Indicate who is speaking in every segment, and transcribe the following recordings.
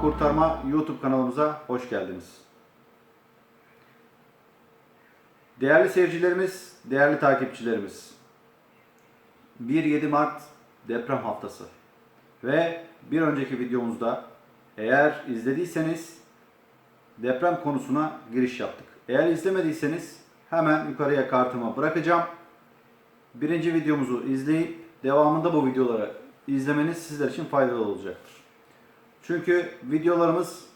Speaker 1: Kurtarma YouTube kanalımıza hoş geldiniz. Değerli seyircilerimiz, değerli takipçilerimiz. 1-7 Mart deprem haftası. Ve bir önceki videomuzda eğer izlediyseniz deprem konusuna giriş yaptık. Eğer izlemediyseniz hemen yukarıya kartıma bırakacağım. Birinci videomuzu izleyip devamında bu videoları izlemeniz sizler için faydalı olacaktır. Çünkü videolarımız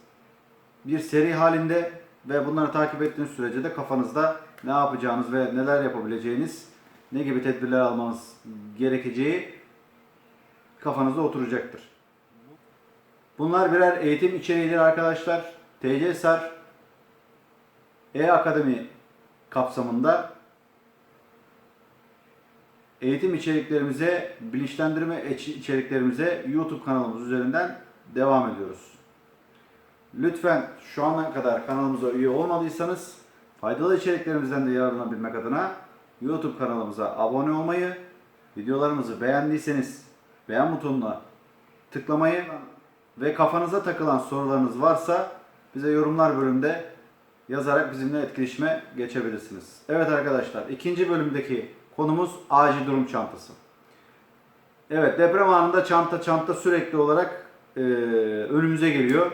Speaker 1: bir seri halinde ve bunları takip ettiğiniz sürece de kafanızda ne yapacağınız ve neler yapabileceğiniz, ne gibi tedbirler almanız gerekeceği kafanızda oturacaktır. Bunlar birer eğitim içeriğidir arkadaşlar. TC Sar E-Akademi kapsamında eğitim içeriklerimize, bilinçlendirme içeriklerimize YouTube kanalımız üzerinden devam ediyoruz. Lütfen şu ana kadar kanalımıza üye olmadıysanız faydalı içeriklerimizden de yararlanabilmek adına YouTube kanalımıza abone olmayı, videolarımızı beğendiyseniz beğen butonuna tıklamayı ve kafanıza takılan sorularınız varsa bize yorumlar bölümünde yazarak bizimle etkileşime geçebilirsiniz. Evet arkadaşlar ikinci bölümdeki konumuz acil durum çantası. Evet deprem anında çanta çanta sürekli olarak e, önümüze geliyor.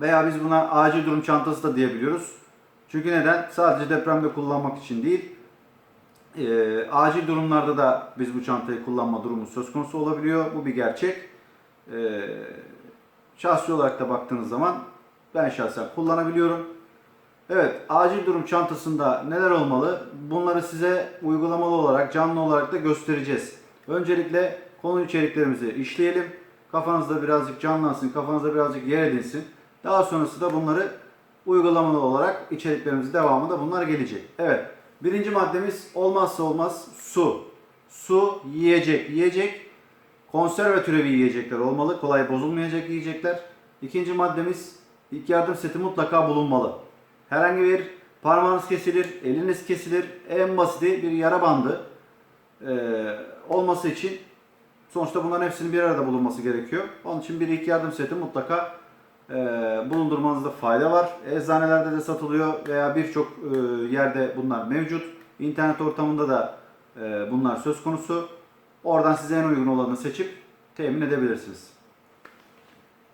Speaker 1: Veya biz buna acil durum çantası da diyebiliyoruz. Çünkü neden? Sadece depremde kullanmak için değil, e, acil durumlarda da biz bu çantayı kullanma durumu söz konusu olabiliyor. Bu bir gerçek. E, şahsi olarak da baktığınız zaman ben şahsen kullanabiliyorum. Evet, acil durum çantasında neler olmalı? Bunları size uygulamalı olarak, canlı olarak da göstereceğiz. Öncelikle konu içeriklerimizi işleyelim. Kafanızda birazcık canlansın, kafanızda birazcık yer edinsin. Daha sonrasında bunları uygulamalı olarak içeriklerimizin devamında bunlar gelecek. Evet, birinci maddemiz olmazsa olmaz su. Su, yiyecek, yiyecek, konserve türevi yiyecekler olmalı. Kolay bozulmayacak yiyecekler. İkinci maddemiz ilk yardım seti mutlaka bulunmalı. Herhangi bir parmağınız kesilir, eliniz kesilir. En basiti bir yara bandı eee, olması için sonuçta bunların hepsinin bir arada bulunması gerekiyor. Onun için bir ilk yardım seti mutlaka eee, bulundurmanızda fayda var. Eczanelerde de satılıyor veya birçok eee, yerde bunlar mevcut. İnternet ortamında da eee, bunlar söz konusu. Oradan size en uygun olanı seçip temin edebilirsiniz.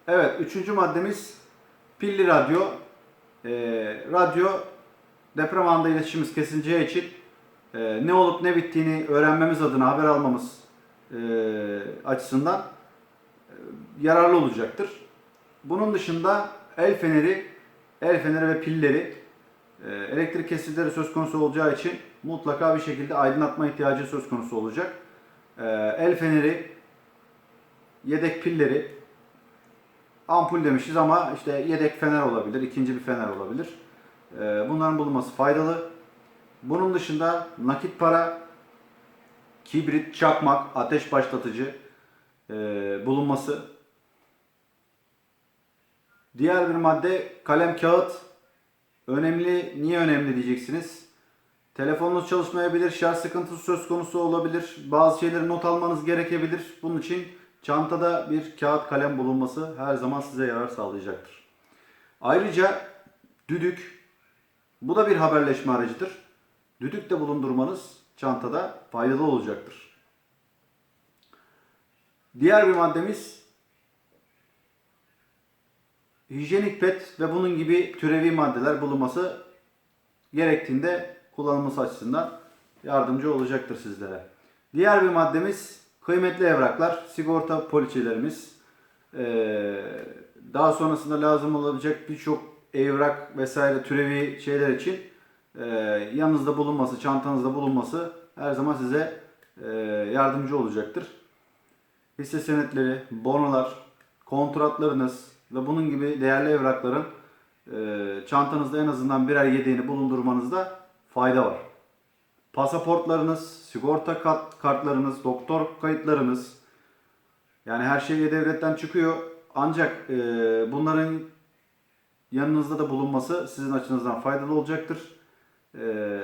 Speaker 1: Evet, üçüncü maddemiz pilli radyo. Ee, radyo deprem anında iletişimimiz kesileceği için e, ne olup ne bittiğini öğrenmemiz adına haber almamız e, açısından e, yararlı olacaktır. Bunun dışında el feneri, el feneri ve pilleri e, elektrik kesintileri söz konusu olacağı için mutlaka bir şekilde aydınlatma ihtiyacı söz konusu olacak. E, el feneri, yedek pilleri, ampul demişiz ama işte yedek fener olabilir, ikinci bir fener olabilir. Ee, Bunların bulunması faydalı. Bunun dışında nakit para, kibrit, çakmak, ateş başlatıcı e, bulunması. Diğer bir madde kalem, kağıt. Önemli, niye önemli diyeceksiniz. Telefonunuz çalışmayabilir, şarj sıkıntısı söz konusu olabilir. Bazı şeyleri not almanız gerekebilir. Bunun için çantada bir kağıt kalem bulunması her zaman size yarar sağlayacaktır. Ayrıca düdük, bu da bir haberleşme aracıdır. Düdük de bulundurmanız çantada faydalı olacaktır. Diğer bir maddemiz hijyenik pet ve bunun gibi türevi maddeler bulunması gerektiğinde kullanılması açısından yardımcı olacaktır sizlere. Diğer bir maddemiz kıymetli evraklar, sigorta poliçelerimiz, ee, daha sonrasında lazım olabilecek birçok evrak vesaire türevi şeyler için ee, yanınızda bulunması, çantanızda bulunması her zaman size ee, yardımcı olacaktır. Hisse senetleri, bonolar, kontratlarınız ve bunun gibi değerli evrakların ee, çantanızda en azından birer yedeğini bulundurmanızda fayda var. Pasaportlarınız, sigorta kat, kartlarınız, doktor kayıtlarınız yani her şey devletten çıkıyor. Ancak e, bunların yanınızda da bulunması sizin açınızdan faydalı olacaktır. E,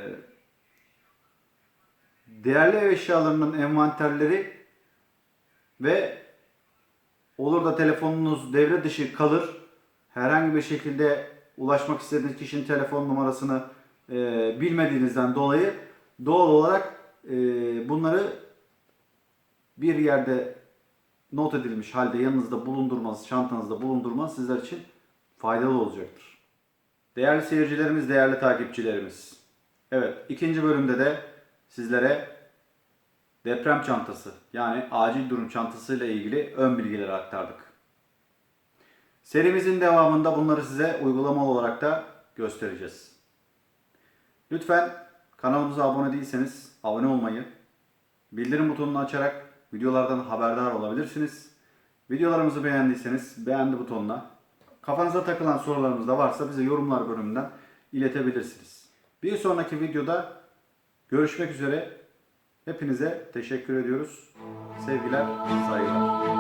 Speaker 1: değerli ev eşyalarının envanterleri ve olur da telefonunuz devre dışı kalır, herhangi bir şekilde ulaşmak istediğiniz kişinin telefon numarasını e, bilmediğinizden dolayı doğal olarak e, bunları bir yerde not edilmiş halde yanınızda bulundurmanız, çantanızda bulundurmanız sizler için faydalı olacaktır. Değerli seyircilerimiz, değerli takipçilerimiz. Evet, ikinci bölümde de sizlere deprem çantası yani acil durum çantası ile ilgili ön bilgileri aktardık. Serimizin devamında bunları size uygulamalı olarak da göstereceğiz. Lütfen kanalımıza abone değilseniz abone olmayı, bildirim butonunu açarak videolardan haberdar olabilirsiniz. Videolarımızı beğendiyseniz beğendi butonuna, kafanıza takılan sorularınız da varsa bize yorumlar bölümünden iletebilirsiniz. Bir sonraki videoda görüşmek üzere. Hepinize teşekkür ediyoruz. Sevgiler, saygılar.